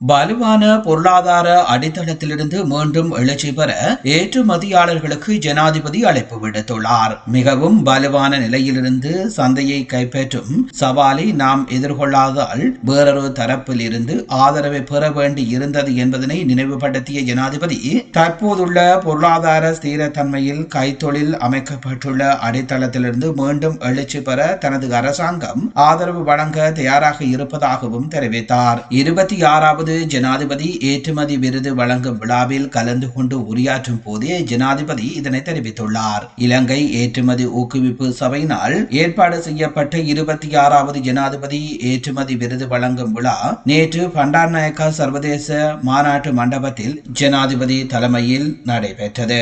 வலுவான பொருளாதார அடித்தளத்திலிருந்து மீண்டும் எழுச்சி பெற ஏற்றுமதியாளர்களுக்கு ஜனாதிபதி அழைப்பு விடுத்துள்ளார். மிகவும் வலுவான நிலையிலிருந்து சந்தையை கைப்பற்றும் சவாலை நாம் எதிர்கொள்ளாதால் வேறொரு தரப்பில் இருந்து ஆதரவை பெற வேண்டி இருந்தது என்பதனை நினைவுபடுத்திய ஜனாதிபதி தற்போதுள்ள பொருளாதார ஸ்திரத்தன்மையில் கைத்தொழில் அமைக்கப்பட்டுள்ள அடித்தளத்திலிருந்து மீண்டும் எழுச்சி பெற தனது அரசாங்கம் ஆதரவு வழங்க தயாராக இருப்பதாகவும் தெரிவித்தார். இருபத்தி ஆறாவது முதலாவது ஜனாதிபதி ஏற்றுமதி விருது வழங்கும் விழாவில் கலந்து கொண்டு உரையாற்றும் போதே ஜனாதிபதி இதனை தெரிவித்துள்ளார். இலங்கை ஏற்றுமதி ஊக்குவிப்பு சபையினால் ஏற்பாடு செய்யப்பட்ட இருபத்தி ஆறாவது ஜனாதிபதி ஏற்றுமதி விருது வழங்கும் விழா நேற்று பண்டார்நாயக்கா சர்வதேச மாநாட்டு மண்டபத்தில் ஜனாதிபதி தலைமையில் நடைபெற்றது.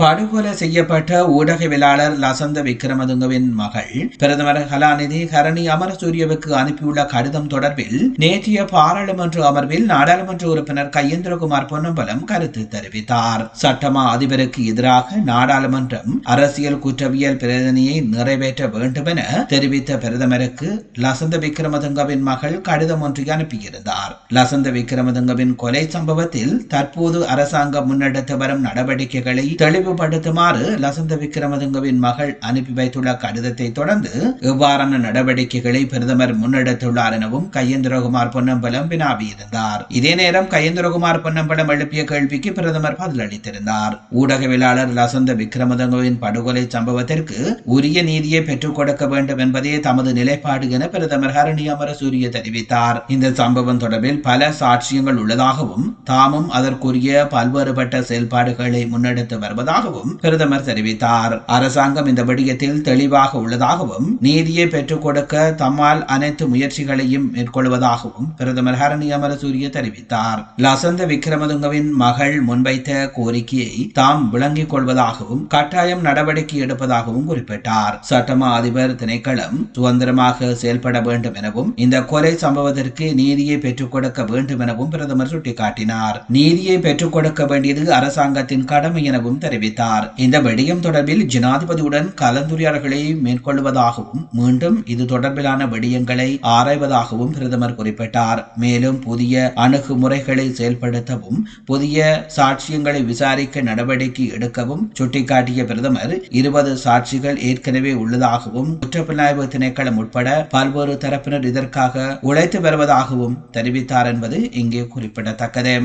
படுகொலை செய்யப்பட்ட ஊடகவியலாளர் லசந்த விக்ரமதுங்கவின் மகள் பிரதமர் கலாநிதி ஹரணி அமரசூரியவுக்கு அனுப்பியுள்ள கடிதம் தொடர்பில் நேற்றைய பாராளுமன்ற அமர்வில் நாடாளுமன்ற உறுப்பினர் கையேந்திரகுமார் பொன்னம்பலம் கருத்து தெரிவித்தார். சட்டமா அதிபருக்கு எதிராக நாடாளுமன்றம் அரசியல் குற்றவியல் பிரதனையை நிறைவேற்ற வேண்டும் என தெரிவித்த பிரதமருக்கு லசந்த விக்ரமதுங்கவின் மகள் கடிதம் ஒன்றை அனுப்பியிருந்தார். லசந்த விக்ரமதுங்கவின் கொலை சம்பவத்தில் தற்போது அரசாங்கம் முன்னெடுத்து வரும் நடவடிக்கைகளை தெளிவு தெளிவுபடுத்துமாறு லசந்த விக்ரமதுங்கவின் மகள் அனுப்பி வைத்துள்ள கடிதத்தை தொடர்ந்து இவ்வாறான நடவடிக்கைகளை பிரதமர் முன்னெடுத்துள்ளார் எனவும் கையேந்திரகுமார் பொன்னம்பலம் வினாவியிருந்தார். இதே நேரம் கையேந்திரகுமார் பொன்னம்பலம் எழுப்பிய கேள்விக்கு பிரதமர் பதிலளித்திருந்தார். ஊடகவியலாளர் லசந்த விக்ரமதுங்கவின் படுகொலை சம்பவத்திற்கு உரிய நீதியை பெற்றுக் கொடுக்க வேண்டும் என்பதே தமது நிலைப்பாடு என பிரதமர் ஹரணி அமரசூரிய தெரிவித்தார். இந்த சம்பவம் தொடர்பில் பல சாட்சியங்கள் உள்ளதாகவும் தாமும் அதற்குரிய பல்வேறுபட்ட செயல்பாடுகளை முன்னெடுத்து வருவதாக உள்ளதாகவும் பிரதமர் தெரிவித்தார். அரசாங்கம் இந்த விடயத்தில் தெளிவாக உள்ளதாகவும் நீதியை பெற்றுக் கொடுக்க தம்மால் அனைத்து முயற்சிகளையும் மேற்கொள்வதாகவும் பிரதமர் ஹரணி அமரசூரிய தெரிவித்தார். லசந்த விக்ரமதுங்கவின் மகள் முன்வைத்த கோரிக்கையை தாம் விளங்கிக் கொள்வதாகவும் கட்டாயம் நடவடிக்கை எடுப்பதாகவும் குறிப்பிட்டார். சட்டமா அதிபர் திணைக்களம் சுதந்திரமாக செயல்பட வேண்டும் எனவும் இந்த கொலை சம்பவத்திற்கு நீதியை பெற்றுக் கொடுக்க வேண்டும் எனவும் பிரதமர் சுட்டிக்காட்டினார். நீதியை பெற்றுக் கொடுக்க வேண்டியது அரசாங்கத்தின் கடமை எனவும் தெரிவித்தார். தெரிவித்தார். இந்த விடயம் தொடர்பில் ஜனாதிபதியுடன் கலந்துரையாடல்களை மேற்கொள்வதாகவும் மீண்டும் இது தொடர்பிலான விடயங்களை ஆராய்வதாகவும் பிரதமர் குறிப்பிட்டார். மேலும் புதிய அணுகுமுறைகளை செயல்படுத்தவும் புதிய சாட்சியங்களை விசாரிக்க நடவடிக்கை எடுக்கவும் சுட்டிக்காட்டிய பிரதமர் இருபது சாட்சிகள் ஏற்கனவே உள்ளதாகவும் குற்றப்புலனாய்வு திணைக்களம் உட்பட பல்வேறு தரப்பினர் இதற்காக உழைத்து வருவதாகவும் தெரிவித்தார் என்பது இங்கே குறிப்பிடத்தக்கது.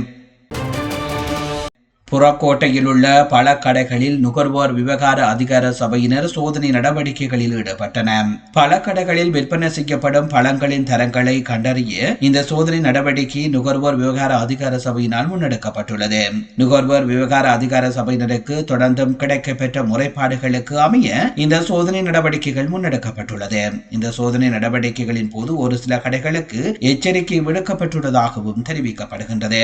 புறக்கோட்டையில் உள்ள பல கடைகளில் நுகர்வோர் விவகார அதிகார சபையினர் சோதனை நடவடிக்கைகளில் ஈடுபட்டன. பல கடைகளில் விற்பனை செய்யப்படும் பழங்களின் தரங்களை கண்டறிய இந்த சோதனை நடவடிக்கை நுகர்வோர் விவகார அதிகார சபையினால் முன்னெடுக்கப்பட்டுள்ளது. நுகர்வோர் விவகார அதிகார சபையினருக்கு தொடர்ந்தும் கிடைக்கப்பெற்ற முறைப்பாடுகளுக்கு அமைய இந்த சோதனை நடவடிக்கைகள் முன்னெடுக்கப்பட்டுள்ளது. இந்த சோதனை நடவடிக்கைகளின் போது ஒரு சில கடைகளுக்கு எச்சரிக்கை விடுக்கப்பட்டுள்ளதாகவும் தெரிவிக்கப்படுகின்றது.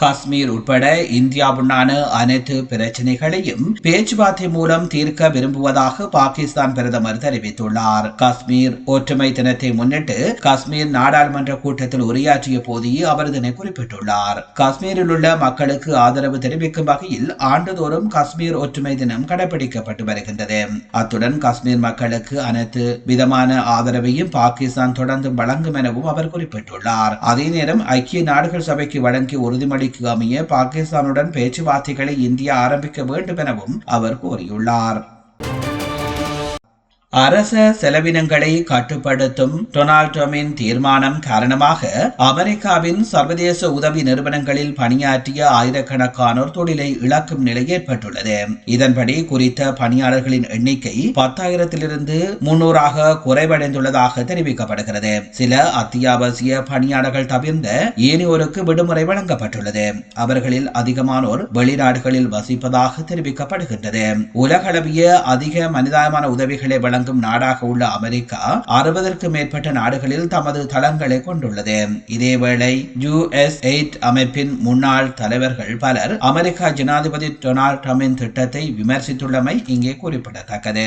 காஷ்மீர் உட்பட இந்தியாவுடனான அனைத்து பிரச்சனைகளையும் பேச்சுவார்த்தை மூலம் தீர்க்க விரும்புவதாக பாகிஸ்தான் பிரதமர் தெரிவித்துள்ளார். காஷ்மீர் ஒற்றுமை தினத்தை முன்னிட்டு காஷ்மீர் நாடாளுமன்ற கூட்டத்தில் உரையாற்றிய போதே அவர் இதனை குறிப்பிட்டுள்ளார். காஷ்மீரில் உள்ள மக்களுக்கு ஆதரவு தெரிவிக்கும் வகையில் ஆண்டுதோறும் காஷ்மீர் ஒற்றுமை தினம் கடைபிடிக்கப்பட்டு வருகின்றது. அத்துடன் காஷ்மீர் மக்களுக்கு அனைத்து விதமான ஆதரவையும் பாகிஸ்தான் தொடர்ந்து வழங்கும் எனவும் அவர் குறிப்பிட்டுள்ளார். அதே நேரம் ஐக்கிய நாடுகள் சபைக்கு வழங்கிய உறுதிமொழி கோரிக்கைக்கு அமைய பாகிஸ்தானுடன் பேச்சுவார்த்தைகளை இந்தியா ஆரம்பிக்க வேண்டும் எனவும் அவர் கூறியுள்ளார். அரச செலவினங்களை கட்டுப்படுத்தும் டொனால்ட் ட்ரம்பின் தீர்மானம் காரணமாக அமெரிக்காவின் சர்வதேச உதவி நிறுவனங்களில் பணியாற்றிய ஆயிரக்கணக்கானோர் தொழிலை இழக்கும் நிலை ஏற்பட்டுள்ளது. இதன்படி குறித்த பணியாளர்களின் எண்ணிக்கை பத்தாயிரத்திலிருந்து முன்னூறாக குறைவடைந்துள்ளதாக தெரிவிக்கப்படுகிறது. சில அத்தியாவசிய பணியாளர்கள் தவிர்ந்த ஏனையோருக்கு விடுமுறை வழங்கப்பட்டுள்ளது. அவர்களில் அதிகமானோர் வெளிநாடுகளில் வசிப்பதாக தெரிவிக்கப்படுகின்றது. உலகளவிய அதிக மனிதாயமான உதவிகளை வழங்க விளங்கும் நாடாக உள்ள அமெரிக்கா அறுபதற்கும் மேற்பட்ட நாடுகளில் தமது தளங்களை கொண்டுள்ளது. இதேவேளை யுஎஸ் எயிட் அமைப்பின் முன்னாள் தலைவர்கள் பலர் அமெரிக்கா ஜனாதிபதி டொனால்ட் ட்ரம்பின் திட்டத்தை விமர்சித்துள்ளமை இங்கே குறிப்பிடத்தக்கது.